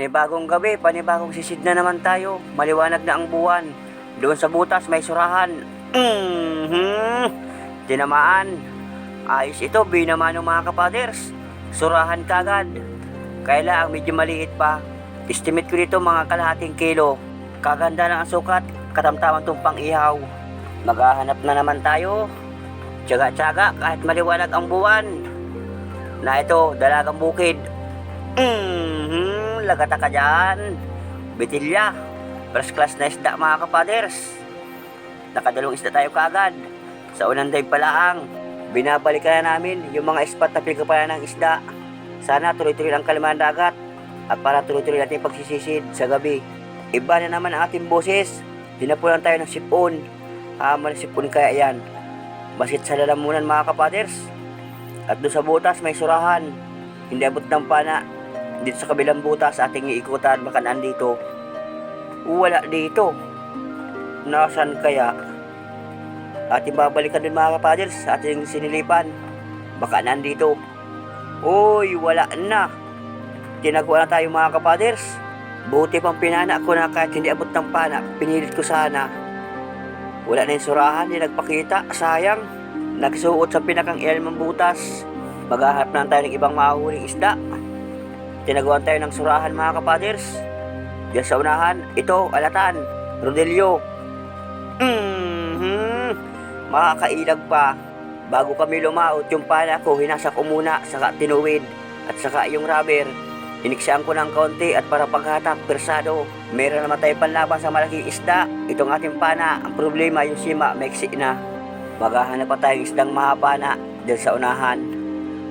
Panibagong gabi, panibagong sisid na naman tayo. Maliwanag na ang buwan. Doon sa butas may surahan. Mhm. Tinamaan. Ayos ito, binaman ng mga kapaders. Surahan kagad. Kaya ang medyo maliit pa. Estimate ko dito mga kalahating kilo. Kaganda ng ang sukat, katamtaman tong pang ihaw. Maghahanap na naman tayo. Tsaga-tsaga kahit maliwanag ang buwan. Na ito, dalagang bukid. Mhm, lagata ka dyan. Bitilya. First class na isda mga kapaders. Nakadalong isda tayo kagad. Sa unang dive pala ang binabalikan na namin yung mga spot na pinagkapalan ng isda. Sana tuloy-tuloy ang kalmahan dagat at para tuloy-tuloy natin pagsisisid sa gabi. Iba na naman ang ating boses. Hinapulan tayo ng sipon. Hamal sipon kaya yan. Basit sa lalamunan mga kapaders. At doon sa butas may surahan. Hindi abot ng pana. Dito sa kabilang butas ating iikutan baka nandito. Wala dito. Nasaan kaya? Ating babalikan din mga kapaders ating sinilipan. Baka nandito. Uy, wala na. Tinaguan na tayo mga kapaders. Buti pang pinana ko na kahit hindi abot ng pana, pinilit ko sana. Wala na yung surahan, hindi nagpakita. Sayang. Nagsuot sa pinakang ilalim ng butas. Maghahanap na tayo ng ibang mahuhuling isda. Tinaguan tayo ng surahan mga kapaders. Diyan sa unahan, ito, alatan, rodelyo. Mhm. Makakailag pa. Bago kami lumaot, yung pala ko, hinasak ko muna, saka tinuwid. At saka yung rubber, iniksaan ko ng konti at para paghatak, persado. Meron naman tayo panlaban sa malaking isda. Itong ating pana, ang problema yung sima, meksi na. Maghahanap pa tayong isdang mahaba na dyan sa unahan.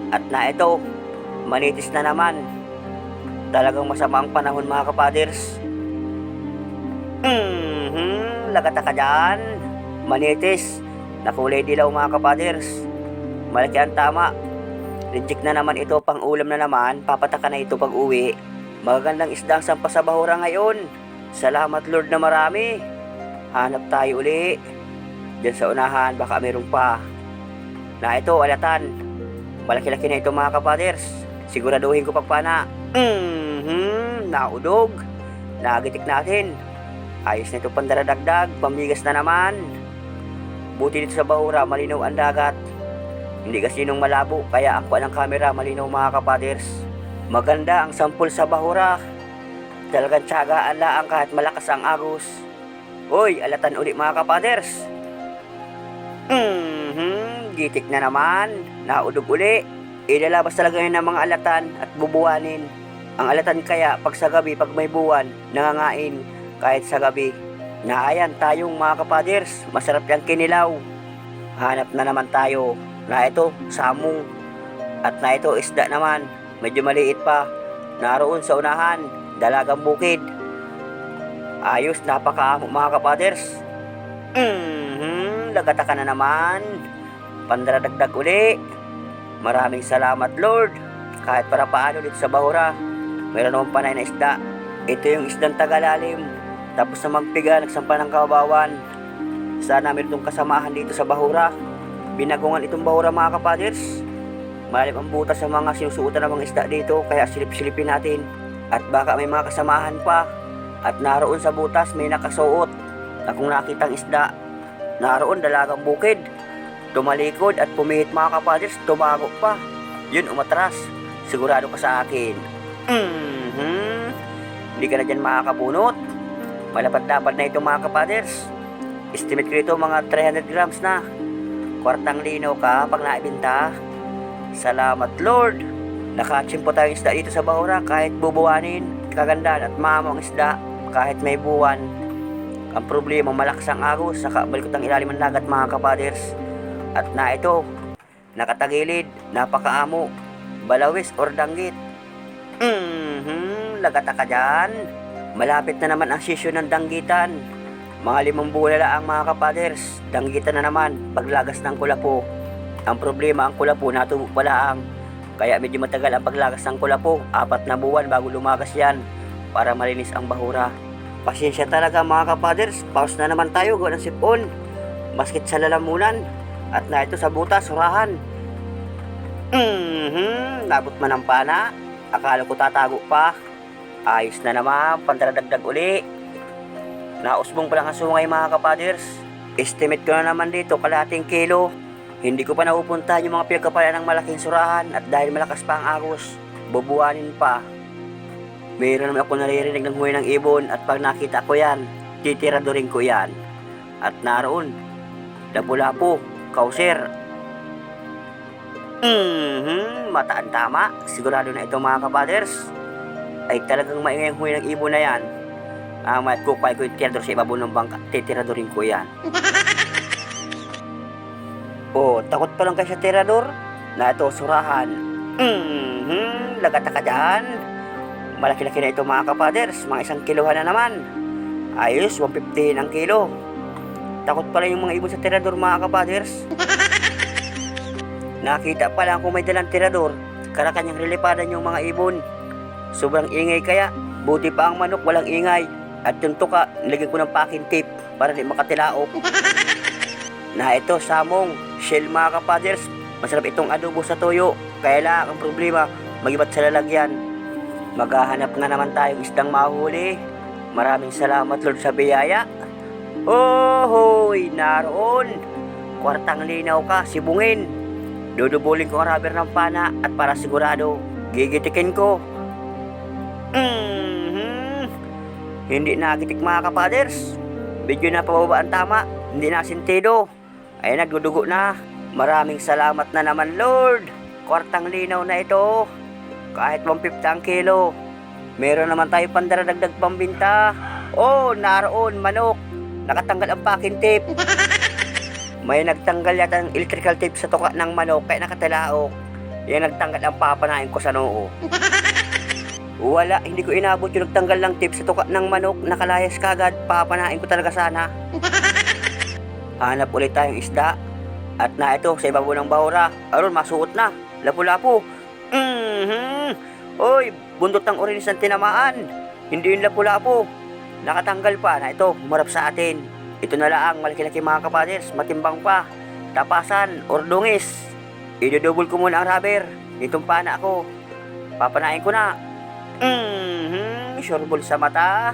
At na ito, manitis na naman. Talagang masama ang panahon mga kapaders. Mhm, lagata ka dyan. Manitis, nakulay dilaw mga kapaders. Malaki ang tama. Reject na naman ito, pang ulam na naman, papataka na ito pag uwi. Magagandang isda sa bahura ngayon. Salamat Lord na marami. Hanap tayo uli. Diyan sa unahan, baka meron pa. Na ito, alatan. Malaki-laki na ito mga kapaders. Siguraduhin ko pagpana. Mhm, naudog. Nagitik natin. Ayos na ito pandaradagdag, pamigas na naman. Buti dito sa bahura, malinaw ang dagat. Hindi kasi nung malabo, kaya ako ng camera, malinaw mga kapaders. Maganda ang sampul sa bahura. Talagang tiyagaan lang kahit malakas ang agos. Hoy, alatan uli mga kapaders. Mhm, gitik na naman. Naudog uli. Ilalabas talaga yun ng mga alatan at bubuwanin. Ang alatan kaya, pag sa gabi, pag may buwan, nangangain kahit sa gabi. Naayan tayong mga kapaders, masarap yung kinilaw. Hanap na naman tayo na ito, samong. At na ito, isda naman, medyo maliit pa. Naroon sa unahan, dalagang bukid. Ayos, napakaamo mga kapaders. Mhm, lagata ka na naman. Pandaradagdag uli. Maraming salamat Lord. Kahit para paano dito sa Bahura, mayroon akong panay na isda. Ito yung isdang tagalalim. Tapos na magpiga, nagsampa ng kabawan. Sana meron itong kasamahan dito sa Bahura. Binagungan itong Bahura mga kapaders. Malalim ang butas sa mga sinusuotan ng mga isda dito, kaya silip-silipin natin. At baka may mga kasamahan pa. At naroon sa butas may nakasuot na kung nakitang isda. Naroon dalagang bukid. Tumalikod at pumihit mga kapaders, tumago pa. Yun, umatras. Sigurado ka sa akin. Mhm. Hindi ka na dyan makakabunot. Malapad-lapad na ito mga kapaders. Estimate ko ito mga 300 grams na. Kwartang lino ka pag naibinta. Salamat Lord. Nakachimpo tayong isda dito sa Bahura kahit bubuwanin, kagandaan at mamang isda kahit may buwan. Ang problema malakas ang agos, saka balikot ang ilalim ng dagat mga kapaders. At na ito, nakatagilid, napakaamo, balawis or danggit. Mhm, lagata ka dyan. Malapit na naman ang sesyon ng danggitan. Mga limang bulala ang mga kapaders, danggitan na naman, paglagas ng kulapo. Ang problema ang kulapo, natubo pala ang. Kaya medyo matagal ang paglagas ng kulapo, apat na buwan bago lumagas yan para malinis ang bahura. Pasensya talaga mga kapaders, pause na naman tayo, gawa ng sipon. Maskit sa lalamunan, at na ito sa butas, surahan. Mhm, nabot man ang pana. Akala ko tatago pa. Ayos na naman, pandaradagdag uli. Nausbong pa lang ang sungay mga kapaders. Estimate ko na naman dito, kalating kilo. Hindi ko pa napupuntahan yung mga pinagkapalan ng malaking surahan at dahil malakas pa ang agos, bubuhanin pa. Mayroon naman ako naririnig ng huwi ng ibon at pag nakita ko yan, titiradurin ko yan. At naroon, lapu-lapu, kauser. Mhm, mataan tama. Sigurado na ito mga kapaders. Ay talagang maingay ang huwi ng ibon na yan. Ah, may kukay ko yung tirador sa ibabaw ng bangka. Titiradurin ko yan. oh, takot pa lang kayo sa tirador? Na ito, surahan. Mhm, lagata ka dyan. Malaki-laki na ito mga kapaders. Mga isang kilohan na naman. Ayos, 150 ang kilo. Takot pala yung mga ibon sa tirador mga kapaders. Nakita pa lang kung may dalang tirador, karakanyang relipadan yung mga ibon. Sobrang ingay kaya, buti pa ang manok walang ingay. At yung tuka, nilagyan ko ng packing tape para di makatilaop. na ito, samong, shell mga kapaders, masarap itong adobo sa toyo. Kaya lang ang problema, magibat sa lalagyan. Maghahanap na naman tayong isdang mahuli. Maraming salamat Lord sa biyaya. Ohoy, naroon. Kwartang linaw ka, sibungin. Dudubulin ko ang rubber ng pana at para sigurado, gigitikin ko. Mhm. Hindi nagitik mga kapaders. Medyo na pababa ang tama, hindi na sentido. Ay nagdudugo na. Maraming salamat na naman Lord. Kwartang linaw na ito. Kahit 150 ang kilo. Meron naman tayo pandaradagdag pambinta. Oh, naroon manok. Nakatanggal ang packing tape. May nagtanggal yata ng electrical tape sa tuka ng manok kaya nakatalaok. Yan nagtanggal ang papanain ko sa noo. Wala, hindi ko inabot yung nagtanggal ng tape sa tuka ng manok. Nakalayas kagad, papanain ko talaga sana. Hanap ulit tayong isda. At na ito, sa ibabaw ng bahura. Aron, masuot na. Lapu-lapu. Mhm. Oy, bundot ng orinis ng tinamaan. Hindi yung lapu-lapu. Nakatanggal pa na ito, marap sa atin. Ito na lang, malaki-laki mga kapaders, matimbang pa. Tapasan, or dungis. Idodouble ko muna ang rubber. Itong pana ako. Papanain ko na. Mhm, sureball sa mata.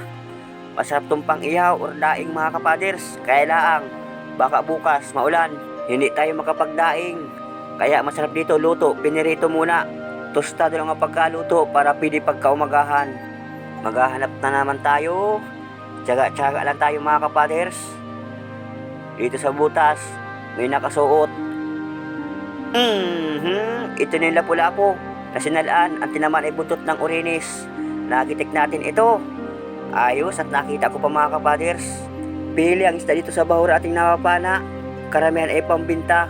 Masarap tong pang ihaw or daing mga kapaders. Kaya lang, baka bukas maulan. Hindi tayo makapagdaing. Kaya masarap dito luto, pinirito muna. Tostado lang ang pagkaluto para pwede pagkaumagahan. Maghahanap na naman tayo. Tsaga-tsaga lang tayo mga kapaders. Dito sa butas, may nakasuot. Mhm, ito na yung sinalaan ang tinamaan ay buntot ng urinis. Nagitik natin ito. Ayos at nakita ko pa mga kapaders. Pili ang isda dito sa bahura ating napapana. Karamihan ay pambinta.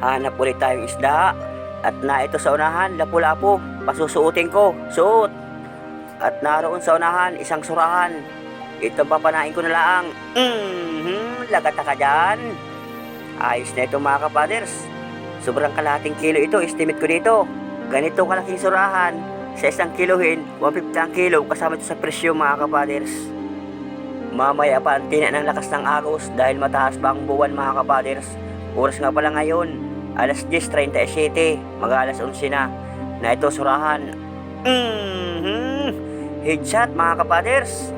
Hanap ulit tayong isda. At na ito sa unahan, lapu-lapu. Pasusuotin ko. Suot. At naroon sa unahan, isang surahan. Ito papanain ko na lang. Mhm, lagata ka dyan. Ayos na ito mga kapaders. Sobrang kalahating kilo ito, estimate ko dito. Ganito kalaking surahan. Sa isang kilohin, 150 ang kilo kasama ito sa presyo mga kapaders. Mamaya pa ang tina ng lakas ng agos dahil mataas pa ang buwan mga kapaders. Oras nga pala ngayon, alas 10.37, mag alas 11 na. Na ito surahan. Mhm, headshot mga kapaders.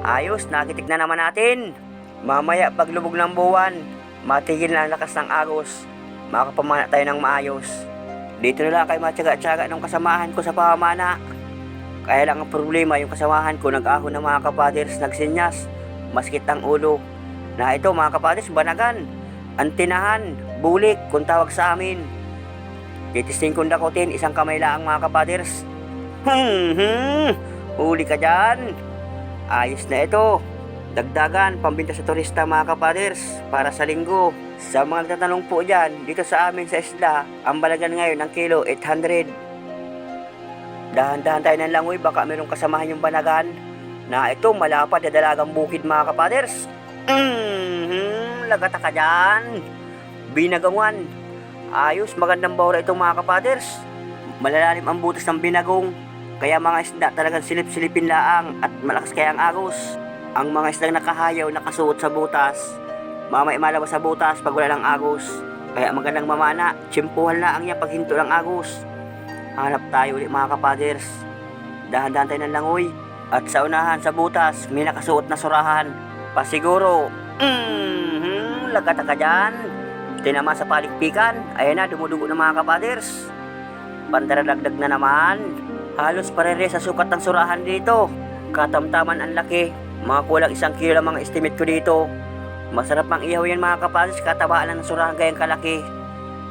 Ayos, nakitik na naman natin. Mamaya paglubog ng buwan, matigil na ang lakas ng agos. Makapamana tayo ng maayos. Dito na lang kayo matyaga-tyaga ng kasamahan ko sa pamana. Kaya lang ang problema yung kasamahan ko nag-ahon ng mga kapaders nagsinyas. Maskit ang ulo. Na ito mga kapaders banagan. Antinahan, bulik kung tawag sa amin. Titisting kong dakutin isang kamay lang mga kapaders. Hmm, hmm, huli ka dyan. Ayos na ito. Dagdagan, pambinta sa turista mga kapaders para sa linggo. Sa mga nagtatanong po dyan, dito sa amin sa isla, ang balagan ngayon ng kilo 800. Dahan-dahan tayo ng langoy, baka mayroong kasamahan yung banagan. Na ito, malapad na dalagang bukid mga kapaders. Mhm, lagata ka dyan. Binagangan. Ayos, magandang bawra itong mga kapaders. Malalalim ang butas ng binagong. Kaya mga isda talagang silip-silipin laang at malakas kaya ang agos. Ang mga isdang nakahayaw nakasuot sa butas. Mamay malabas sa butas pag wala ng agos. Kaya magandang mamana, tsimpuhan na ang niya paghinto ng agos. Hanap tayo ulit mga kapaders. dahan-dahan tayo ng langoy. At sa unahan, sa butas, may nakasuot na surahan. Pasiguro, mm-hmm, lagata ka dyan. Tinama sa palikpikan, ayan na, dumudugo ng mga kapaders. Pandaradagdag na naman. Halos parere sa sukat ng surahan dito. Katamtaman ang laki. Mga kulang isang kilo lang mga estimate ko dito. Masarap mang ihaw yan mga kapaders, katabaan ng surahan gayang kalaki.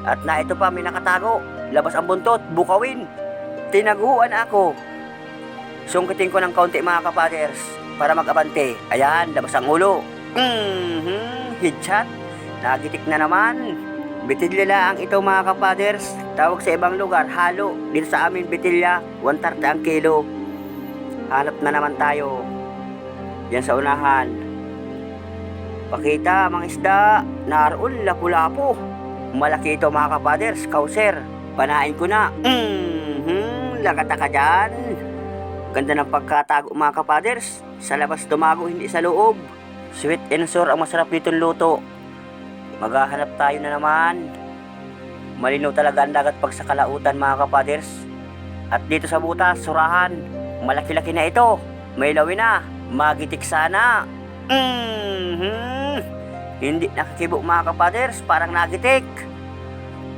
At na ito pa, may nakatago. Labas ang buntot, bukawin. Tinaguan ako. Sungkitin ko ng kaunti mga kapaders para mag-abante. Ayan, labas ang ulo. Mm-hmm, headshot. Nagitik na naman. Bitilya lang ito mga kapaders. Tawag sa ibang lugar, halo. Dito sa amin, bitilya, 130 ang kilo. Hanap na naman tayo. Yan sa unahan. Pakita mga isda. Naroon, lapu-lapo. Malaki ito mga kapaders, kauser. Panain ko na. Mm-hmm, lagata ka dyan. Ganda ng pagkatago mga kapaders. Sa labas tumago, hindi sa loob. Sweet and sour ang masarap nitong luto. Maghahanap tayo na naman. Malinaw talaga ang dagat pag sa kalautan mga kapaders. At dito sa butas, surahan. Malaki-laki na ito. May lawin na. Magitik sana. mm Hindi nakakibo mga kapaders. Parang nagitik.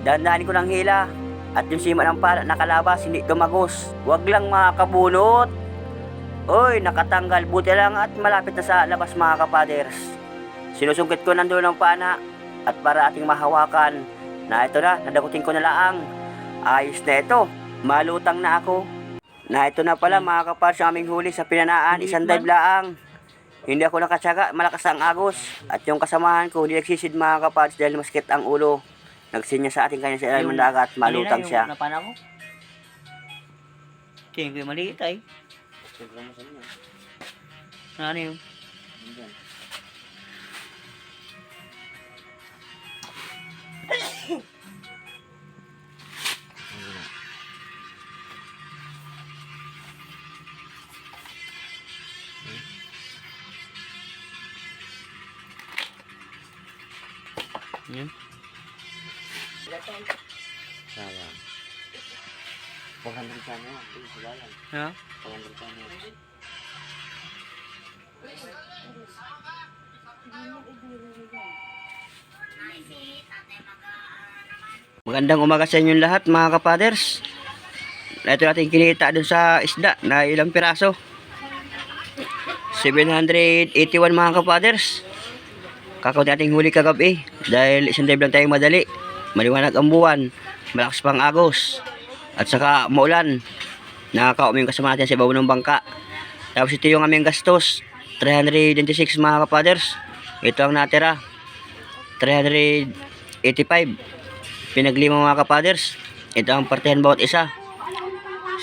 Dandanin ko ng hila. At yung sima ng pala nakalabas, hindi tumagos. Huwag lang makakabunot. Oy, nakatanggal. Buti lang at malapit na sa labas mga kapaders. Sinusungkit ko nandun ng pana at para ating mahawakan na ito na, nadagutin ko na laang. Ayos na ito. Malutang na ako. Na ito na pala mga kapaders ang aming huli sa pinanaan. Isang dive laang. Hindi ako nakatsaga, malakas ang agos. At yung kasamahan ko, hindi nagsisid mga kapaders dahil maskit ang ulo. Nagsinya sa ating kanya sa ilalim ng dagat, malutang siya. Yung. Tingin ko yung maliit ay. Ano yung? Yan. Sayang. 400 sana sayang. Ha? 400 sana Magandang umaga sa inyong lahat mga kapaders. Ito natin kinita dun sa isda na ilang piraso. 781 mga kapaders. Kakaunti nating huli kagabi dahil isang dive lang tayong madali. Maliwanag ang buwan, malakas pang agos, at saka maulan. Nakakaumi yung kasama natin sa ibabaw ng bangka. Tapos ito yung aming gastos, 326 mga kapaders. Ito ang natira, 385. Pinaglima mga kapaders. Ito ang partihan bawat isa.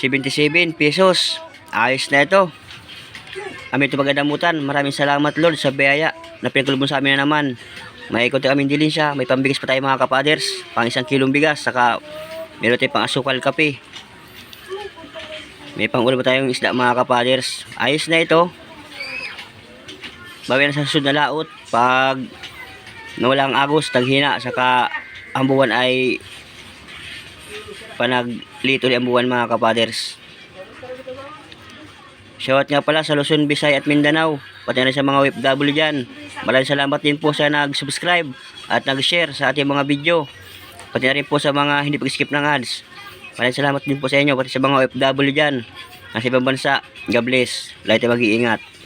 77 pesos. Ayos na ito. Kami ito magadamutan. Maraming salamat Lord sa biyaya na pinagkulubon sa amin na naman. May konti kaming dilin siya. May pambigas pa tayo mga kapaders. Pang isang kilong bigas. Saka meron tayo pang asukal kape. May pang ulo pa tayong isda mga kapaders. Ayos na ito. Bawi na sa susunod na laot. Pag nawala ang agos, taghina. Saka ang buwan ay panaglito ang buwan mga kapaders. Shoutout nga pala sa Luzon, Visay at Mindanao. Pati na sa mga OFW dyan. Maraming salamat din po sa nag-subscribe at nag-share sa ating mga video. Pati na rin po sa mga hindi pag-skip ng ads. Maraming salamat din po sa inyo, pati sa mga OFW dyan. Nasa ibang bansa. God bless. Lahat mag-iingat.